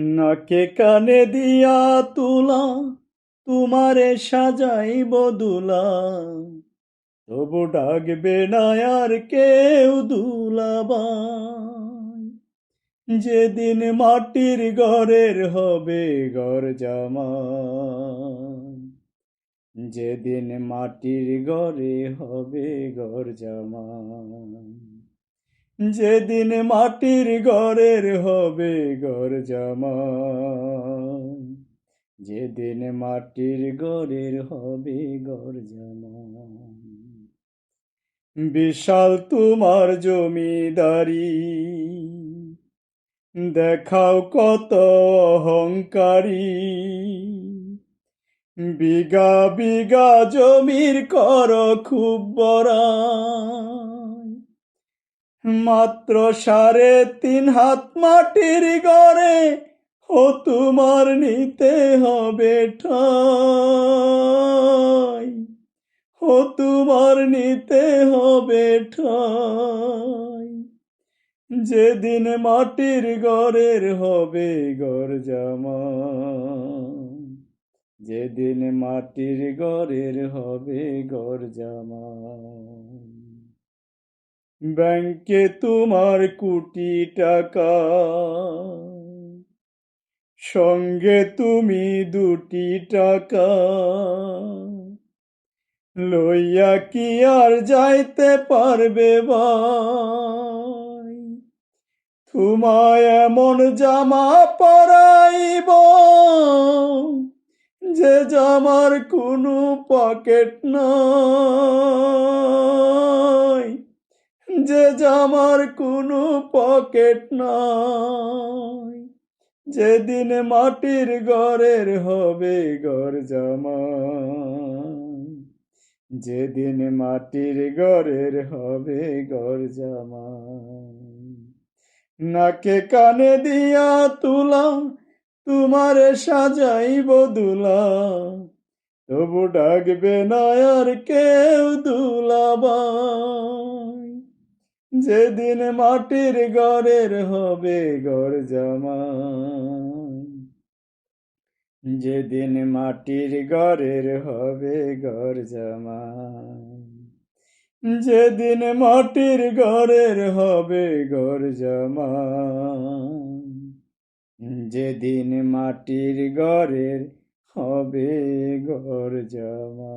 নাকে কানে দিয়া তুলা তোমারে সাজাইব দুলা তবু ডাকবে না আর কেউ দুলাবাই। যেদিন মাটির ঘরের হবে ঘর জামাই। যেদিন মাটির ঘরে হবে ঘর জামাই। যেদিন মাটির ঘরের হবে ঘর জামাই যেদিন মাটির ঘরের হবে ঘর জামাই বিশাল তোমার জমিদারি, দেখাও কত অহংকারী। বিঘা বিঘা জমির কর খুব বড়াই মাত্র সাড়ে তিন হাত মাটির গড়ে ও তোমার নিতে হবে ও তোমার নিতে হবে যেদিন মাটির ঘরের হবে ঘর জামা, যেদিন মাটির ঘরের হবে ঘর জামা। ব্যাংকে তোমার কোটি টাকা। সঙ্গে তুমি দুটি টাকা। লইয়া কি আর যাইতে পারবে ভাই? তোমায় এমন জামা পরাইব যে জামার কোনো পকেট নাই। যে জামার কোনো পকেট নাই, যেদিন মাটির ঘরের হবে ঘর জামা, যেদিন মাটির ঘরের হবে ঘর জামা। নাকে কানে দিয়া তুলা, তোমারে সাজাইব দুলা, তবু ডাকবে না আর কেউ দুলাবাই যেদিন মাটির ঘরের হবে ঘর জামাই যেদিন মাটির ঘরের হবে ঘর জামাই যেদিন মাটির ঘরের হবে ঘর জামাই যেদিন মাটির ঘরের হবে ঘর জামাই